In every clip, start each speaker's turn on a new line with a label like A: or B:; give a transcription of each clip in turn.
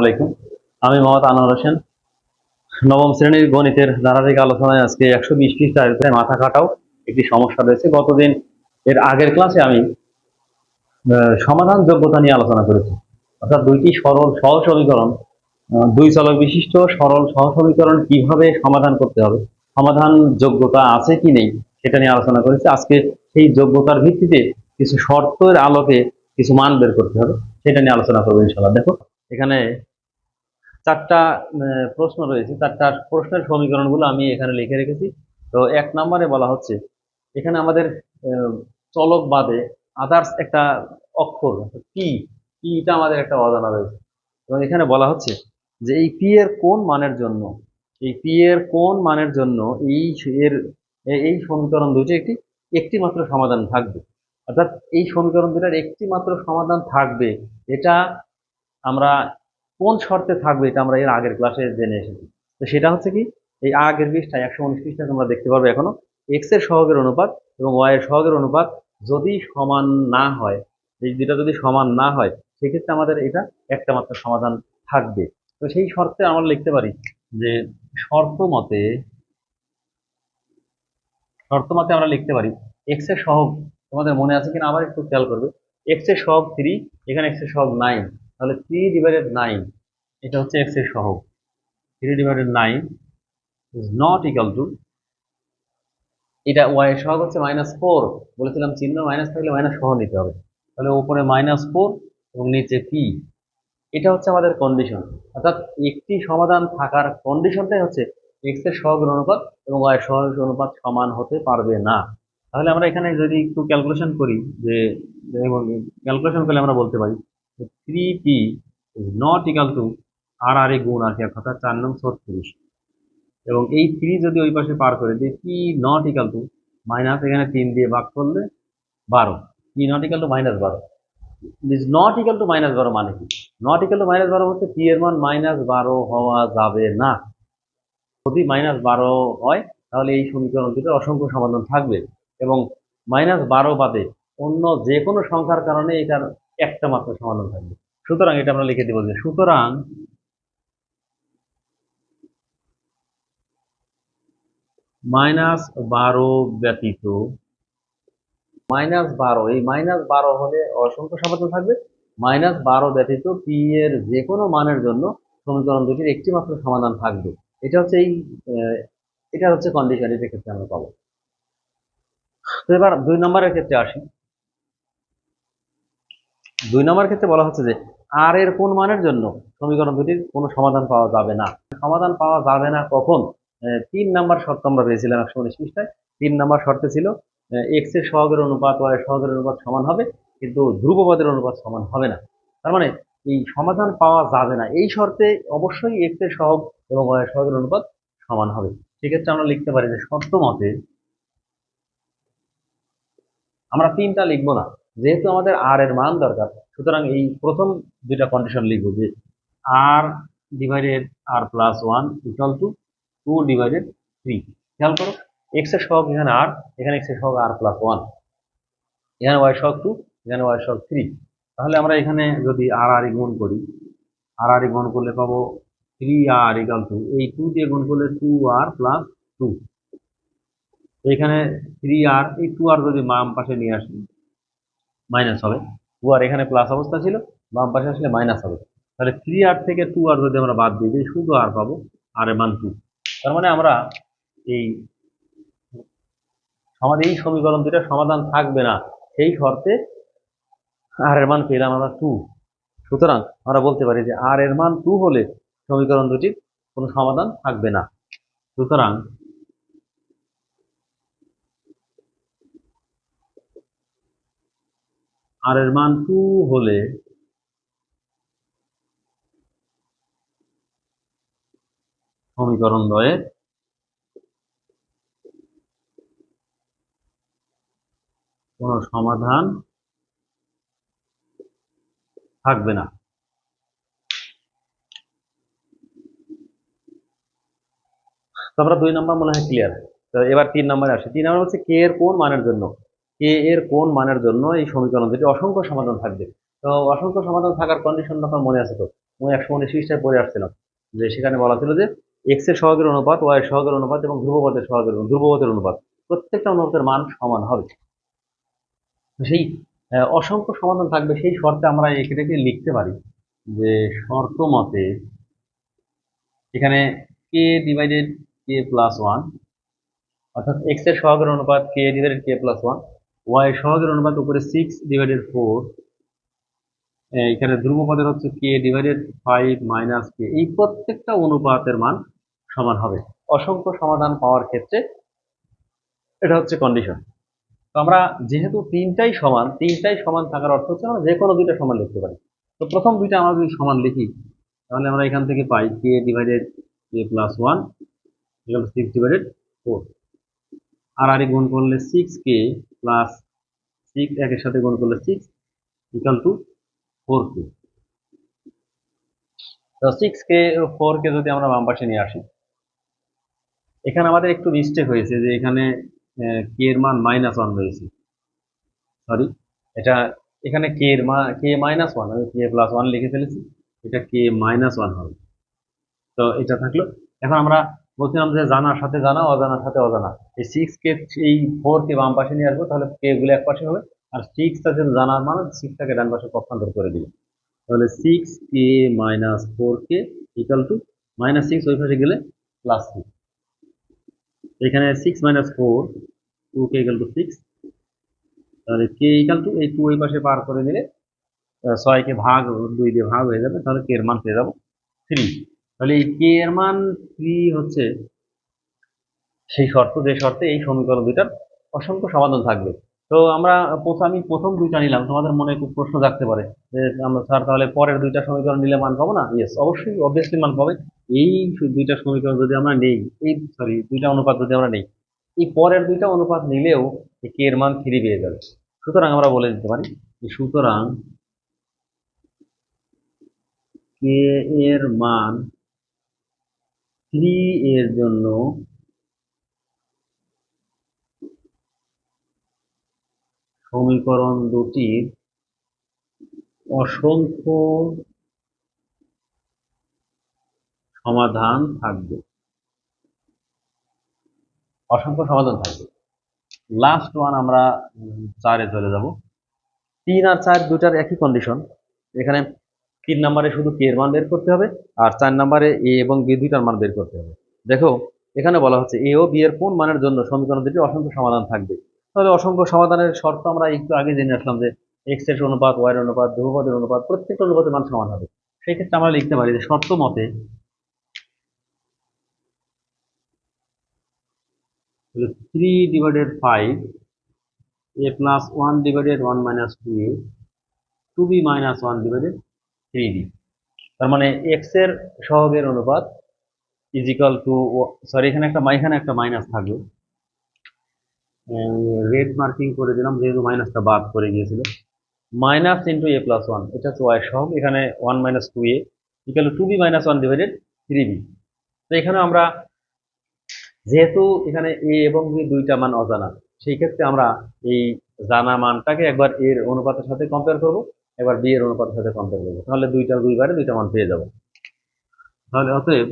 A: আলাইকুম। আমি মোহাম্মদ আনোয়ার হোসেন। নবম শ্রেণির গণিতের ধারাবাহিক আলোচনায় আজকে একশো বিশ পৃষ্ঠার মাথা কাটাও একটি সমস্যা রয়েছে। গতদিন এর আগের ক্লাসে আমি সমাধান যোগ্যতা নিয়ে আলোচনা করেছি। অর্থাৎ দুইটি সরল সহ সমীকরণ দুই চলক বিশিষ্ট সরল সহ সমীকরণ কীভাবে সমাধান করতে হবে সমাধান যোগ্যতা আছে কি নেই সেটা নিয়ে আলোচনা করেছি। আজকে সেই যোগ্যতার ভিত্তিতে কিছু শর্তের আলোকে কিছু মান বের করতে হবে। সেটা নিয়ে আলোচনা করব ইনশাল্লাহ দেখো, এখানে চারটা প্রশ্ন রয়েছে। চারটা প্রশ্নের সমীকরণগুলো আমি এখানে লিখে রেখেছি। তো এক নম্বরে বলা হচ্ছে, এখানে আমাদের চলক বাদে আদার্স একটা অক্ষর পি পিটা আমাদের একটা অজানা রয়েছে। এবং এখানে বলা হচ্ছে যে এই পি এর কোন মানের জন্য, এই পি এর কোন মানের জন্য এই এর এই সমীকরণ দুটি একটি একটি মাত্র সমাধান থাকবে। অর্থাৎ এই সমীকরণ দুটার একটি মাত্র সমাধান থাকবে। এটা আমরা কোন শর্তে থাকবে এটা আমরা এর আগের ক্লাসে জেনে এসেছি। তো সেটা হচ্ছে কি, এই আগের পৃষ্ঠায় একশো উনিশ পৃষ্ঠায় তোমরা দেখতে পারবে এখনও। এক্সের সহগের অনুপাত এবং ওয়াই এর সহগের অনুপাত যদি সমান না হয়, এই দুটা যদি সমান না হয়, সেক্ষেত্রে আমাদের এটা একটা মাত্র সমাধান থাকবে। তো সেই শর্তে আমরা লিখতে পারি যে শর্ত মতে শর্ত মতে আমরা লিখতে পারি এক্সের সহগ তোমাদের মনে আছে কিনা আবার একটু খেয়াল করবে। এক্সের সহগ থ্রি এখানে এক্সের সহগ নাইন তাহলে থ্রি ডিভাইডেড নাইন এটা হচ্ছে এক্সের সহগ। Three divided nine is not equal to এটা ওয়াই এর সহগ হচ্ছে মাইনাস ফোর বলেছিলাম চিহ্ন মাইনাস থাকলে মাইনাস সহ নিতে হবে। তাহলে উপরে মাইনাস ফোর এবং নিচে পি এটা হচ্ছে আমাদের কন্ডিশন অর্থাৎ একটি সমাধান থাকার কন্ডিশনটাই হচ্ছে এক্সের সহগের অনুপাত এবং ওয়াই এর সহগের অনুপাত সমান হতে পারবে না। তাহলে আমরা এখানে যদি একটু ক্যালকুলেশন করি যে ক্যালকুলেশন করলে আমরা বলতে পারি three P not equal to আর আর এ গুণ আছে, অর্থাৎ চার নং ছত্রিশ। এবং এই থ্রি যদি ওই পাশে পার করে দিই P not equal to minus এখানে তিন দিয়ে ভাগ করলে বারো। P not equal to minus বারো। Is not equal to minus বারো মানে কি? নট ইকাল টু মাইনাস বারো হচ্ছে পি এর মান মাইনাস বারো হওয়া যাবে না। যদি মাইনাস বারো হয়, তাহলে এই সমীকরণ দুটোর অসংখ্য সমাধান থাকবে। এবং মাইনাস বারো বাদে অন্য যে কোনো সংখ্যার কারণে এটার একটা মাত্র সমাধান থাকবে। সুতরাং এটা আমরা লিখে দিব যে, সুতরাং মাইনাস বারো ব্যতীত, মাইনাস বারো, এই মাইনাস বারো হলে অসংখ্য সমাধান থাকবে। মাইনাস বারো ব্যতীত পি এর যে কোনো মানের জন্য সমীকরণ দুটির একটি মাত্র সমাধান থাকবে। এটা হচ্ছে এই এটা হচ্ছে কন্ডিশন এটার ক্ষেত্রে আমরা পাবো। এবার দুই নম্বরের ক্ষেত্রে আসি। দুই নম্বর ক্ষেত্রে বলা হচ্ছে যে আর এর কোন মানের জন্য সমীকরণ দুটির কোনো সমাধান পাওয়া যাবে না? সমাধান পাওয়া যাবে না কখন? তিন নাম্বার শর্ত আমরা পেয়েছিলাম একশো উনিশ পৃষ্ঠায়। তিন নাম্বার শর্তে ছিল এক্সের সহগের অনুপাত ওয়াই এর সহগের অনুপাত সমান হবে, কিন্তু ধ্রুবপদের অনুপাত সমান হবে না। তার মানে এই সমাধান পাওয়া যাবে না। এই শর্তে অবশ্যই এক্সের সহগ এবং ওয়াই এর সহগের অনুপাত সমান হবে। সেক্ষেত্রে আমরা লিখতে পারি যে শর্ত মতে আমরা তিনটা লিখব না। যেহেতু আমাদের আর এর মান দরকার, সুতরাং এই প্রথম দুইটা কন্ডিশন লিখব যে R divided R plus one equal to two divided three খেয়াল করো এক্সের সহগ এখানে আর এখানে এক্সের সহগ আর প্লাস ওয়ান এখানে ওয়াই সহগ টু এখানে ওয়াই সহগ থ্রি তাহলে আমরা এখানে যদি আর আর গুণ করি আর আর গুণ করলে পাবো থ্রি আর ইকাল টু এই টু দিয়ে গুণ করলে টু আর প্লাস টু এখানে থ্রি আর এই টু আর যদি বাম পাশে নিয়ে আসি মাইনাস হবে। টু আর এখানে প্লাস অবস্থা ছিল, বাম পাশে আসলে মাইনাস হবে। তাহলে থ্রি আর থেকে টু আর যদি আমরা বাদ দিই শুধু আর পাবো আর এর মান টু তার মানে আমরা এই আমাদের এই সমীকরণ দুটার সমাধান থাকবে না। সেই শর্তে আর এর মান পেলাম আমরা টু সুতরাং আমরা বলতে পারি যে আর এর মান টু হলে সমীকরণ দুটির কোনো সমাধান থাকবে না। সুতরাং আর এর মান টু হলে সমীকরণ দ্বয়ের কোনো সমাধান থাকবে না। তো আমরা দুই নম্বর মনে হয় ক্লিয়ার এবার তিন নম্বরে আসি। তিন নম্বর হচ্ছে কে এর কোন মানের জন্য? কে এর কোন মানের জন্য এই সমীকরণ দুটি অসংখ্য সমাধান থাকবে। তো অসংখ্য সমাধান থাকার কন্ডিশন তখন মনে আছে তো। আমি একশো উনিশ পৃষ্ঠায় পড়ে আসছিলাম, যে সেখানে বলা ছিল যে এক্সের সহগের অনুপাত ওয়াই এর সহগের অনুপাত এবং ধ্রুবপদের সহগের ধ্রুবপদের অনুপাত, প্রত্যেকটা অনুপাতের মান সমান হবে। সেই অসংখ্য সমাধান থাকবে, সেই শর্তে আমরা এটাকে লিখতে পারি যে শর্ত মতে এখানে K divided K plus one অর্থাৎ এক্সের সহগের অনুপাত K divided K plus one Y সহগের অনুপাত উপরে সিক্স ডিভাইডেড ফোর এখানে ধ্রুবপদের হচ্ছে K divided five minus K এই প্রত্যেকটা অনুপাতের মান সমান হবে। অসংখ্য সমাধান পাওয়ার ক্ষেত্রে এটা হচ্ছে কন্ডিশন তো আমরা যেহেতু তিনটাই সমান তিনটাই সমান থাকার অর্থ হচ্ছে আমরা যে কোনো দুইটা সমান লিখতে পারি। তো প্রথম দুইটা আমরা যদি সমান লিখি, তাহলে আমরা এখান থেকে পাই K divided K plus one six divided four আর আর গুণ করলে সিক্স কে প্লাস সিক্স একের সাথে গুণ করলে six equal to four K তো সিক্স কে ফোর কে যদি আমরা বাম পাশে নিয়ে আসি, এখানে আমাদের একটু মিস্টেক হয়েছে যে এখানে কে এর মান মাইনাস ওয়ান রয়েছে। সরি এটা এখানে কে এর মান কে মাইনাস ওয়ান আমি কে প্লাস ওয়ান লিখে ফেলেছি, এটা কে মাইনাস ওয়ান হবে। তো এটা থাকল, এখন আমরা বলছিলাম যে জানার সাথে জানা, অজানার সাথে অজানা। এই সিক্স কে, এই ফোর কে বাম পাশে নিয়ে আসব, তাহলে কে গুলো এক পাশে হবে? আর সিক্সটা যেন জানার মানে সিক্সটাকে ডান পাশে পক্ষান্তর করে দিবে। তাহলে six K minus four K equal to minus six ওই পাশে গেলে প্লাস সিক্স এখানে six minus four two K equal to six তাহলে কে ইকাল টু এই টু ওই পাশে পার করে দিলে ছয়কে ভাগ, দুই দিয়ে ভাগ হয়ে যাবে, তাহলে কে এর মান পেয়ে যাব থ্রি তাহলে এই কে এর মান থ্রি হচ্ছে সেই শর্ত, যে শর্তে এই সমীকরণ দুইটার অসংখ্য সমাধান থাকবে। তো আমরা আমি প্রথম দুইটা নিলাম, তোমাদের মনে খুব প্রশ্ন থাকতে পারে যে আমরা স্যার তাহলে পরের দুইটা সমীকরণ নিলে মান পাবো না? ইয়েস অবশ্যই অবভিয়াসলি মান পাবে। এই দুইটা সমীকরণ যদি আমরা নেই, এই সরি দুইটা অনুপাত যদি আমরা নেই, এই পরের দুইটা অনুপাত নিলেও কে এর মান থ্রি পেয়ে যাবে। সুতরাং আমরা বলে দিতে পারি সুতরাং কে এর মান থ্রি এর জন্য সমীকরণ দুটির অসংখ্য সমাধান থাকবে। অসংখ্য সমাধান থাকবে। লাস্ট ওয়ান আমরা চারে চলে যাব। তিন আর চার দুটার একই কন্ডিশন এখানে তিন নাম্বারে শুধু কে এর মান বের করতে হবে, আর চার নাম্বারে এ এবং বি দুইটার মান বের করতে হবে। দেখো, এখানে বলা হচ্ছে এ ও বি এর কোন মানের জন্য সমীকরণ দুটি অসংখ্য সমাধান থাকবে। তাহলে অসংখ্য সমাধানের শর্ত আমরা একটু আগে জেনে আসলাম যে এক্সের অনুপাত ওয়াই এর অনুপাত, ধ্রুবপদের অনুপাত, প্রত্যেকটা অনুপাতের মান সমান হবে। সেই ক্ষেত্রে আমরা লিখতে পারি যে শর্ত মতে three divided five A plus one divided one minus two A two B minus one divided three B তার মানে এক্সের সহগের অনুপাত ইজিক্যাল টু সরি এখানে একটা এখানে একটা মাইনাস থাকবে। রেড মার্কিং করে দিলাম, যেহেতু মাইনাসটা বাদ করে গিয়েছিল। Minus into a plus one এটা হচ্ছে ওয়াই সহগ, এখানে one minus two a equal two b minus one divided three b তো এখানে আমরা, যেহেতু এখানে এ এবং বি দুইটা মান অজানা, সেই ক্ষেত্রে আমরা এই জানা মানটাকে একবার এর অনুপাতের সাথে কম্পেয়ার করব। এবার বি এর অনুপাতের সাথে কম্পেয়ার করব তাহলে দুইটা দুইবারে দুইটা মান পেয়ে যাব। তাহলে অতএব,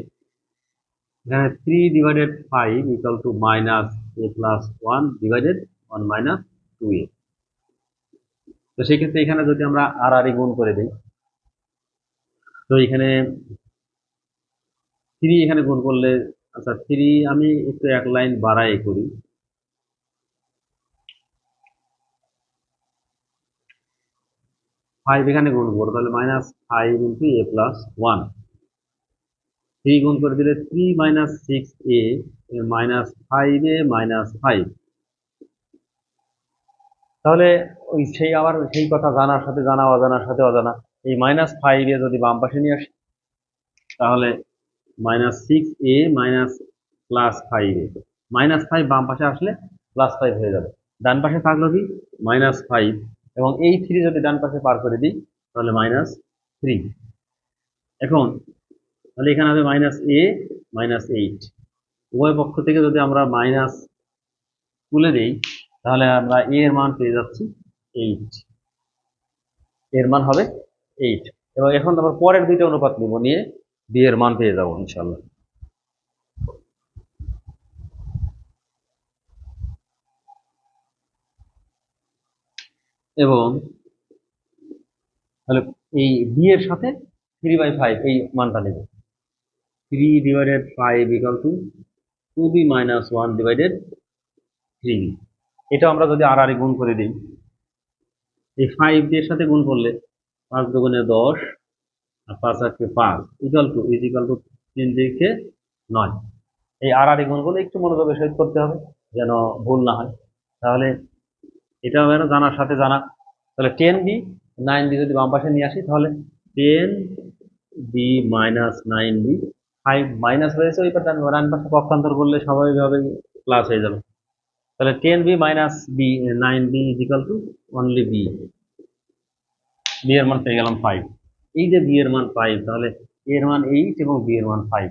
A: এখানে three divided five equal to minus A plus one divided one minus two A তো সেক্ষেত্রে এখানে যদি আমরা আর আর গুণ করে দিই, তো এখানে থ্রি এখানে গুণ করলে আচ্ছা থ্রি আমি একটু এক লাইন বাড়াই করি। ফাইভ এখানে গুণ করব, তাহলে minus five into A plus one three গুণ করে দিলে three minus six A minus five A minus five তাহলে ওই সেই আবার সেই কথা জানার সাথে জানা, অজানার সাথে অজানা। এই মাইনাস ফাইভ এ যদি বাম পাশে নিয়ে আসি, তাহলে minus six A minus plus five A minus five বাম পাশে আসলে প্লাস ফাইভ হয়ে যাবে। ডান পাশে থাকল কি? মাইনাস ফাইভ এবং এই থ্রি যদি ডান পাশে পার করে দিই, তাহলে মাইনাস থ্রি এখন, তাহলে এখানে হবে মাইনাস এ মাইনাস এইট উভয় পক্ষ থেকে যদি আমরা মাইনাস তুলে দিই, তাহলে আমরা এ এর মান পেয়ে যাচ্ছি এইট এর মান হবে এইট এবং এখন আমরা পরের দুইটা অনুপাত নিব নিয়ে বি এর মান পেয়ে যাব ইনশাল্লাহ এবং তাহলে এই বি এর সাথে থ্রি বাই ফাইভ এই মানটা নেব। Three divided five equal to two B minus one divided three এটা আমরা যদি আর আর গুণ করে দিই, এই ফাইভ এর সাথে গুণ করলে পাঁচ দুগুণে দশ আর পাঁচ আটকে পাঁচ equal to is equal to তিন দিকে নয়। এই আর আর গুণগুলো একটু মনোযোগের সহিত করতে হবে, যেন ভুল না হয়। তাহলে এটা যেন জানার সাথে জানা। তাহলে টেন বি নাইন বি যদি বাম পাশে নিয়ে আসি, তাহলে ten B minus nine B five minus হয়েছে ওই পাশে ডান পাশে পক্ষান্তর করলে স্বাভাবিকভাবে প্লাস হয়ে যাবে। তাহলে ten B minus B nine B equal to only B B এর মান পেয়ে গেলাম ফাইভ এই যে বি এর মান ফাইভ তাহলে এ এর মান এইট এবং বি এর মান ফাইভ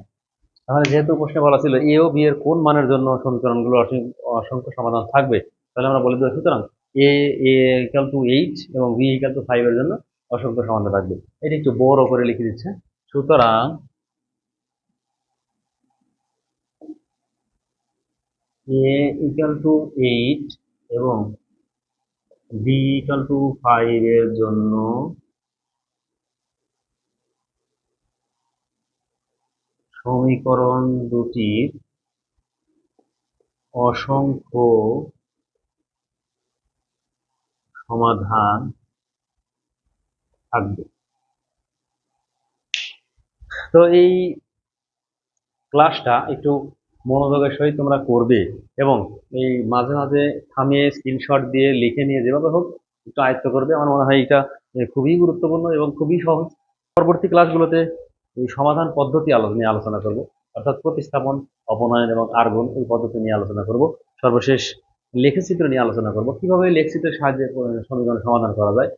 A: তাহলে যেহেতু প্রশ্নে বলা ছিল এ ও বি এর কোন মানের জন্য সমীকরণগুলো অসংখ্য সমাধান থাকবে, তাহলে আমরা বলে দেবো সুতরাং এ ইকাল টু এইট এবং বি ইকাল টু ফাইভ এর জন্য অসংখ্য সমাধান থাকবে। এটা একটু বড় করে লিখে দিচ্ছে। সুতরাং এ ইকাল টু এইট এবং বি ইকাল টু ফাইভ এর জন্য সমীকরণ দুটির অসংখ্য সমাধান থাকবে। তো এই ক্লাসটা একটু মনোযোগের সহিত তোমরা করবে এবং এই মাঝে মাঝে থামিয়ে স্ক্রিনশট দিয়ে লিখে নিয়ে যেভাবে হোক একটু আয়ত্ত করবে। আমার মনে হয় এটা খুবই গুরুত্বপূর্ণ এবং খুবই সহজ। পরবর্তী ক্লাসগুলোতে এই সমাধান পদ্ধতি নিয়ে আলোচনা করব। অর্থাৎ প্রতিস্থাপন, অপনয়ন এবং আর্গন এই পদ্ধতি নিয়ে আলোচনা করব। সর্বশেষ লেখচিত্র নিয়ে আলোচনা করব। কীভাবে লেখচিত্রের সাহায্যে সমীকরণ সমাধান করা যায়?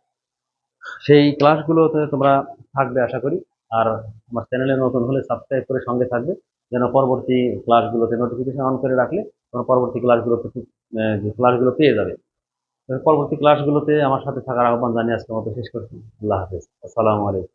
A: সেই ক্লাসগুলোতে তোমরা থাকবে, আশা করি। আর আমার চ্যানেলে নতুন হলে সাবস্ক্রাইব করে সঙ্গে থাকবে, যেন পরবর্তী ক্লাসগুলোতে নোটিফিকেশন অন করে রাখলে তোমরা পরবর্তী ক্লাসগুলোতে ক্লাসগুলো পেয়ে যাবে। পরবর্তী ক্লাসগুলোতে আমার সাথে থাকার আহ্বান জানিয়ে আজকের মতো শেষ করছি। আল্লাহ হাফেজ। আসসালামু আলাইকুম।